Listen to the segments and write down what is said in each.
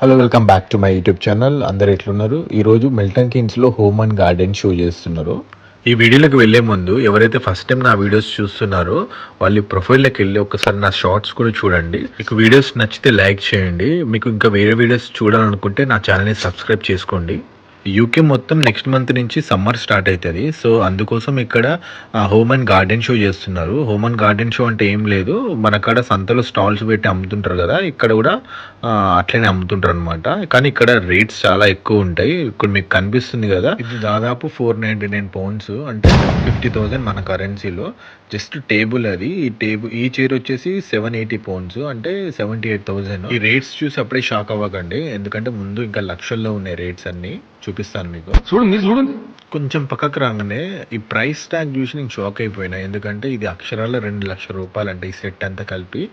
Hello welcome back to my YouTube channel అందరు ఎట్లున్నారు? ఈరోజు మిల్టన్ కిన్స్లో హోమ్ అండ్ గార్డెన్ షో చేస్తున్నారు. ఈ వీడియోలోకి వెళ్ళే ముందు ఎవరైతే ఫస్ట్ టైం నా వీడియోస్ చూస్తున్నారో వాళ్ళు ప్రొఫైల్లోకి వెళ్ళి ఒకసారి నా షార్ట్స్ కూడా చూడండి. మీకు వీడియోస్ నచ్చితే లైక్ చేయండి. మీకు ఇంకా వేరే వీడియోస్ చూడాలనుకుంటే నా ఛానల్ని సబ్స్క్రైబ్ చేసుకోండి. యూకే మొత్తం నెక్స్ట్ మంత్ నుంచి సమ్మర్ స్టార్ట్ అవుతుంది సో అందుకోసం ఇక్కడ హోమ్ అండ్ గార్డెన్ షో చేస్తున్నారు. హోమ్ అండ్ గార్డెన్ షో అంటే ఏం లేదు. మన కాడ సంతలో స్టాల్స్ పెట్టి అమ్ముతుంటారు కదా ఇక్కడ కూడా అట్లనే అమ్ముతుంటారు అనమాట కానీ ఇక్కడ రేట్స్ చాలా ఎక్కువ ఉంటాయి. ఇక్కడ మీకు కనిపిస్తుంది కదా. ఇది దాదాపు ఫోర్ నైంటీ నైన్ పౌండ్స్ అంటే ఫిఫ్టీ థౌసండ్ మన కరెన్సీలో జస్ట్ టేబుల్ అది. ఈ టేబుల్ ఈ చైర్ వచ్చేసి సెవెన్ ఎయిటీ పౌండ్స్ అంటే సెవెంటీ ఎయిట్ థౌసండ్ ఈ రేట్స్ చూసి అప్పుడే షాక్ అవ్వకండి. ఎందుకంటే ముందు ఇంకా లక్షల్లో ఉన్నాయి రేట్స్ అన్ని. చూపిస్తాను మీకు. చూడు మీరు చూడండి. కొంచెం పక్కకు రాగానే ఈ ప్రైస్ ట్యాగ్ చూసి నేను షాక్ అయిపోయినా. ఎందుకంటే ఇది అక్షరాల రెండు లక్షల రూపాయలు అంటే ఈ సెట్ అంతా కలిపి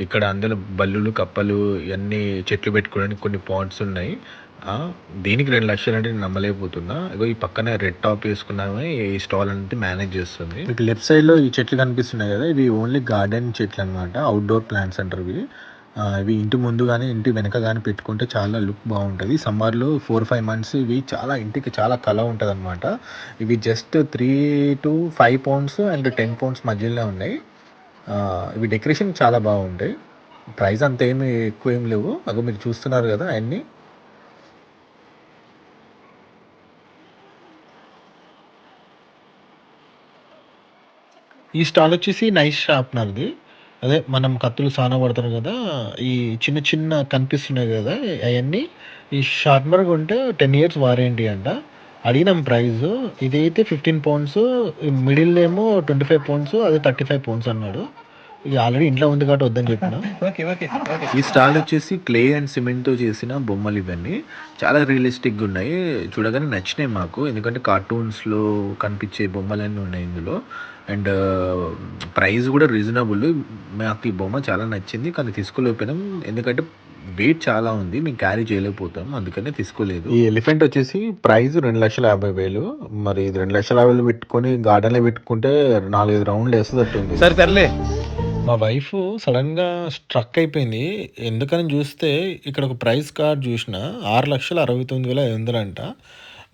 ఇక్కడ అందులో బల్లులు కప్పలు ఇవన్నీ చెట్లు పెట్టుకోవడానికి కొన్ని పాయింట్స్ ఉన్నాయి. ఆ, దీనికి రెండు లక్షలు అంటే నేను నమ్మలేకపోతున్నా. ఇగో ఈ పక్కన రెడ్ టాప్ వేసుకున్నామే ఈ స్టాల్ అనేది మేనేజ్ చేస్తుంది. మీకు లెఫ్ట్ సైడ్లో ఈ చెట్లు కనిపిస్తున్నాయి కదా ఇవి ఓన్లీ గార్డెన్ చెట్లు అనమాట అవుట్డోర్ ప్లాంట్స్ అంటారు ఇవి. ఇవి ఇంటి ముందు కానీ ఇంటి వెనక కానీ పెట్టుకుంటే చాలా లుక్ బాగుంటుంది. సమ్మర్లో ఫోర్ ఫైవ్ మంత్స్ ఇవి చాలా ఇంటికి చాలా కళ ఉంటుంది అనమాట ఇవి just three two five pounds and ten pounds మధ్యలో ఉన్నాయి. ఇవి డెకరేషన్ చాలా బాగుంటాయి. ప్రైస్ అంత ఏమి ఎక్కువ ఏం లేవు. అగో మీరు చూస్తున్నారు కదా అవన్నీ ఈ స్టాల్ వచ్చేసి నైస్ షార్ప్నర్ది అదే మనం కత్తులు సాన పడతారు కదా ఈ చిన్న చిన్న కనిపిస్తున్నాయి కదా అవన్నీ ఈ షార్ప్నర్ కొంటే టెన్ ఇయర్స్ వారంటీ అంట. అడిగినాం ప్రైస్ ఇదైతే ఫిఫ్టీన్ పౌండ్స్ మిడిల్ ఏమో ట్వంటీ ఫైవ్ పౌండ్స్ అది థర్టీ ఫైవ్ పౌండ్స్ అన్నాడు. ఇక ఆల్రెడీ ఇంట్లో ఉంది కాబట్టి వద్దని చెప్పిన. Okay okay okay. ఈ స్టాల్ వచ్చేసి క్లే అండ్ సిమెంట్తో చేసిన బొమ్మలు ఇవన్నీ. చాలా రియలిస్టిక్గా ఉన్నాయి. చూడగానే నచ్చినాయి మాకు. ఎందుకంటే కార్టూన్స్లో కనిపించే బొమ్మలన్నీ ఉన్నాయి ఇందులో. అండ్ ప్రైస్ కూడా రీజనబుల్. మాకు ఈ బొమ్మ చాలా నచ్చింది కానీ తీసుకోలేకపోయినాం. ఎందుకంటే వెయిట్ చాలా ఉంది మేము క్యారీ చేయలేకపోతాం అందుకనే తీసుకోలేదు. ఈ ఎలిఫెంట్ వచ్చేసి ప్రైస్ రెండు లక్షల యాభై వేలు. మరి ఇది రెండు లక్షల యాభై వేలు పెట్టుకొని గార్డెన్లో పెట్టుకుంటే నాలుగైదు రౌండ్లు వేస్తుంది సరే తెరలే మా వైఫ్ సడన్గా స్ట్రక్ అయిపోయింది. ఎందుకని చూస్తే ఇక్కడ ఒక ప్రైస్ కార్డ్ చూసిన ఆరు లక్షల అరవై తొమ్మిది వేల ఐదు వందలు అంట.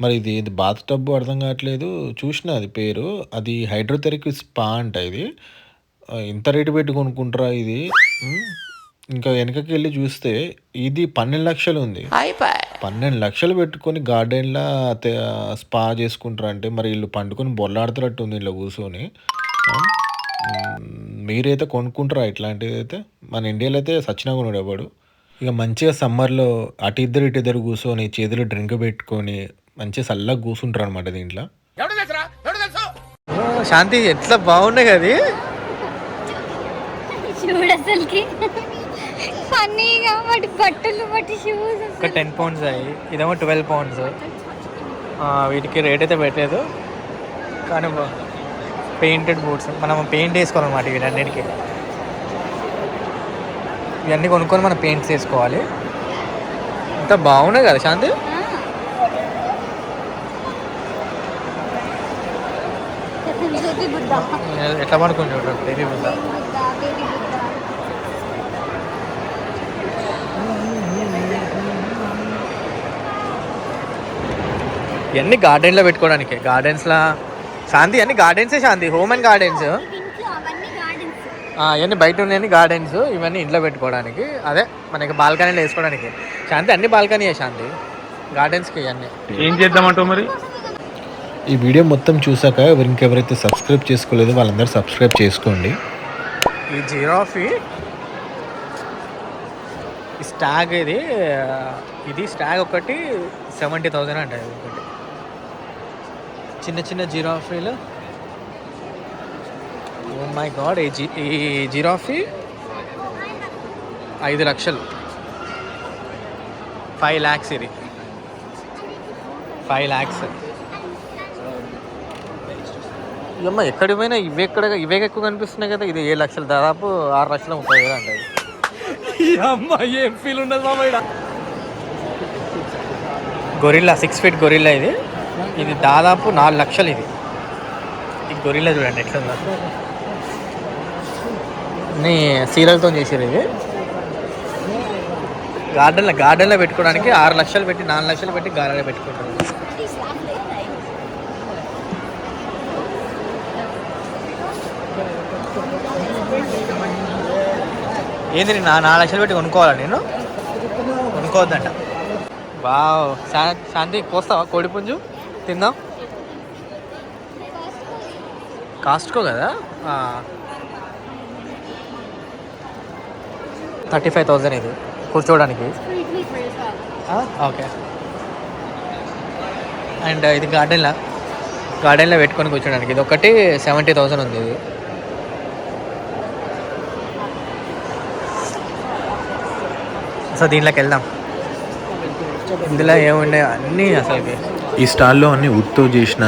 మరి ఇది ఇది బాత్ టబ్బు అర్థం కావట్లేదు. చూసిన అది పేరు. అది హైడ్రోథెరపీ స్పా అంట ఇది. ఇంత రేటు పెట్టి కొనుక్కుంటారా ఇది? ఇంకా వెనకకి వెళ్ళి చూస్తే ఇది పన్నెండు లక్షలు ఉంది. పన్నెండు లక్షలు పెట్టుకొని గార్డెన్లా స్పా చేసుకుంటారు అంటే మరి వీళ్ళు పండుకొని బొల్లాడుతున్నట్టు ఉంది ఇలా కూర్చొని. మీరైతే కొనుక్కుంటారా ఇట్లాంటిది అయితే? మన ఇండియాలో అయితే సచ్చినా కొనుడు ఎవడు? ఇక మంచిగా సమ్మర్లో అటు ఇద్దరు ఇటు ఇద్దరు కూర్చొని చేతిలో డ్రింక్ పెట్టుకొని మంచిగా చల్లగా కూర్చుంటారు అనమాట దీంట్లో శాంతి ఎట్లా బాగున్నాయి కదా? చూడు అసలుకి. ఫన్నీగా వాటి బట్టలు వాటి షూస్ ఒక టెన్ పౌండ్స్ అయ్యి ఇదేమో ట్వెల్వ్ పౌండ్స్ వీటికి రేట్ అయితే పెట్టలేదు. కానీ పెయింటెడ్ బూట్స్ మనం పెయింట్ వేసుకోవాలన్నమాట వీటన్నిటికి ఇవన్నీ కొనుక్కొని మనం పెయింట్స్ వేసుకోవాలి ఇంత బాగున్నాయి కదా శాంతి? బేబీ బుద్ధ ఎట్లా పడుకుని చూడండి బేబీ బుద్ధ బేబీ బుద్ధ ఇవన్నీ గార్డెన్లో పెట్టుకోవడానికి. గార్డెన్స్లో శాంతి అన్ని గార్డెన్సే శాంతి. Home and gardens. ఇంట్లో అవన్నీ గార్డెన్స్. ఇవన్నీ బయట ఉన్నాయని గార్డెన్స్. ఇవన్నీ ఇంట్లో పెట్టుకోవడానికి. అదే మనకి బాల్కనీలో వేసుకోవడానికి. శాంతి అన్ని బాల్కనీ శాంతి. గార్డెన్స్కి ఇవన్నీ. ఏం చేద్దామంటావు మరి? ఈ వీడియో మొత్తం చూసాక ఇంకెవరైతే సబ్స్క్రైబ్ చేసుకోలేదో వాళ్ళందరూ సబ్స్క్రైబ్ చేసుకోండి. ఈ జిరాఫీ స్టాగ్ ఇది ఇది స్టాగ్ ఒకటి సెవెంటీ థౌజండ్ అంట ఒకటి. చిన్న చిన్న జిరాఫీలు ఓ మై గాడ్ ఈ జి ఈ జిరాఫీ ఐదు లక్షలు. ఫైవ్ ల్యాక్స్ ఇది. ఫైవ్ ల్యాక్స్ అమ్మ ఎక్కడికి పోయినా ఇవే ఎక్కడ ఇవే ఎక్కువ కనిపిస్తున్నాయి కదా. ఇది ఏడు లక్షలు దాదాపు ఆరు లక్షల ముప్పై వేలు అంటే అమ్మ ఏం ఫీల్ ఉండదు మామ గొరిల్లా సిక్స్ ఫీట్ గొరిల్లా ఇది. ఇది దాదాపు నాలుగు లక్షలు ఇది. ఈ గొరిల్లా చూడండి ఎట్లుందో అన్నీ సీరలతో చేసారు ఇది. గార్డెన్లో గార్డెన్లో పెట్టుకోవడానికి ఆరు లక్షలు పెట్టి నాలుగు లక్షలు పెట్టి గార్డెన్లో పెట్టుకుంటారు. ఏంది నేను నా నాలుగు లక్షలు పెట్టి కొనుక్కోవాలా నేను కొనుక్కోవద్దంట. బా శాంతి కోస్తావా కోడిపుంజు తిందాం? కాస్ట్కో కదా? థర్టీ ఫైవ్ థౌజండ్ ఇది. కూర్చోవడానికి. ఓకే. అండ్ ఇది గార్డెన్లో. గార్డెన్లో పెట్టుకొని కూర్చోడానికి ఇది ఒకటి సెవెంటీ థౌసండ్ ఉంది ఇది. సో దీంట్లోకి వెళ్దాం. ఇందులో ఏముండే అన్నీ అసలుకి. ఈ స్టాల్లో అన్ని వుడ్తో చేసిన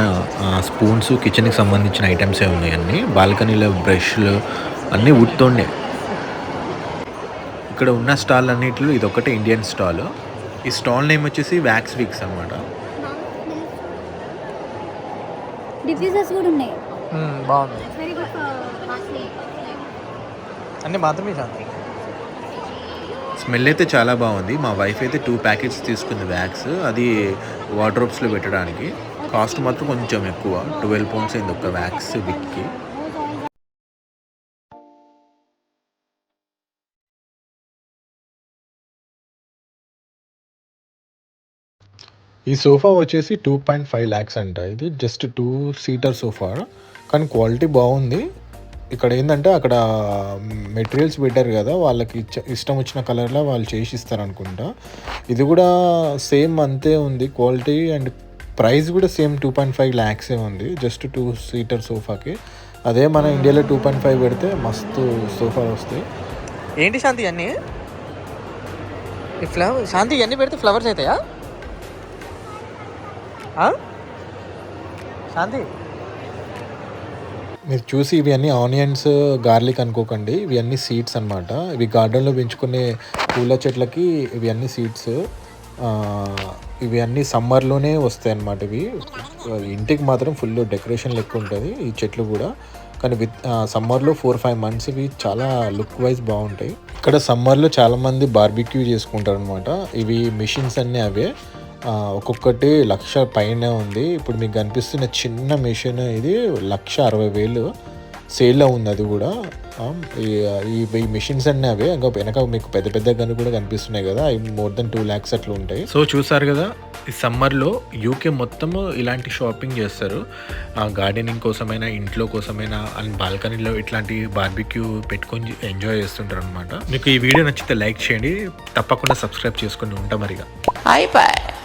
స్పూన్స్ కిచెన్కి సంబంధించిన ఐటమ్సే ఉన్నాయి అన్ని? బాల్కనీలో బ్రష్లు అన్నీ వుడ్తోనే ఇక్కడ ఉన్న స్టాల్ అన్నిట్లో ఇది ఒకటే ఇండియన్ స్టాల్. ఈ స్టాల్ నేమ్ వచ్చేసి వ్యాక్స్ విక్స్ అనమాట డిఫ్యూజర్స్ కూడా ఉన్నాయి. మ్మ్, బాగుంది. వెరీ గుడ్ అన్నీ బాత్రూమ్ శాంతి స్మెల్ అయితే చాలా బాగుంది. మా వైఫ్ అయితే టూ ప్యాకెట్స్ తీసుకుంది వ్యాక్స్ అది వార్డ్రోబ్స్లో పెట్టడానికి. కాస్ట్ మాత్రం కొంచెం ఎక్కువ. ట్వెల్వ్ పౌండ్స్ అయింది ఒక వ్యాక్స్ విక్కి. ఈ సోఫా వచ్చేసి టూ పాయింట్ ఫైవ్ ల్యాక్స్ అంట. ఇది జస్ట్ టూ సీటర్ సోఫా. కానీ క్వాలిటీ బాగుంది. ఇక్కడ ఏంటంటే అక్కడ మెటీరియల్స్ పెట్టారు కదా వాళ్ళకి ఇచ్చ- ఇష్టం వచ్చిన కలర్లో వాళ్ళు చేసి ఇస్తారు అనుకుంటా ఇది కూడా సేమ్ అంతే ఉంది. క్వాలిటీ అండ్ ప్రైస్ కూడా సేమ్ టూ పాయింట్ ఫైవ్ ల్యాక్సే ఉంది. జస్ట్ టూ సీటర్ సోఫాకి అదే మన ఇండియాలో టూ పాయింట్ ఫైవ్ పెడితే మస్తు సోఫాలు వస్తాయి. ఏంటి శాంతి అన్నీ ఫ్లవర్ శాంతి ఇవన్నీ పెడితే ఫ్లవర్స్ అవుతాయా? శాంతి? మీరు చూసి ఇవి అన్ని ఆనియన్స్ గార్లిక్ అనుకోకండి. ఇవి అన్ని సీడ్స్ అన్నమాట. ఇవి గార్డెన్లో పెంచుకునే పూల చెట్లకి ఇవి అన్ని సీడ్స్. ఇవి అన్ని సమ్మర్లోనే వస్తాయి అన్నమాట ఇవి. ఇంటికి మాత్రం ఫుల్ డెకరేషన్ లెక్క ఉంటుంది ఈ చెట్లు కూడా. కానీ విత్ సమ్మర్లో ఫోర్ ఫైవ్ మంత్స్ ఇవి చాలా లుక్ వైజ్ బాగుంటాయి. ఇక్కడ సమ్మర్లో చాలామంది బార్బిక్యూ చేసుకుంటారు అనమాట ఇవి మిషన్స్ అన్నీ అవే. ఒక్కొక్కటి లక్ష పైన ఉంది. ఇప్పుడు మీకు కనిపిస్తున్న చిన్న మిషన్ ఇది లక్ష అరవై వేలు సేల్లో ఉంది అది కూడా. ఆ, ఈ- ఈ మిషన్స్ అన్నీ అవే. ఇంకా వెనక మీకు పెద్ద పెద్ద గన్ను కూడా కనిపిస్తున్నాయి కదా. అవి మోర్ దెన్ టూ ల్యాక్స్ అట్లా ఉంటాయి. సో చూసారు కదా ఈ సమ్మర్లో యూకే మొత్తము ఇలాంటి షాపింగ్ చేస్తారు. గార్డెనింగ్ కోసమైనా ఇంట్లో కోసమైనా అండ్ బాల్కనీలో ఇట్లాంటి బార్బిక్యూ పెట్టుకొని ఎంజాయ్ చేస్తుంటారు అనమాట మీకు ఈ వీడియో నచ్చితే లైక్ చేయండి. తప్పకుండా సబ్స్క్రైబ్ చేసుకొని ఉంటాం మరిగా. Bye.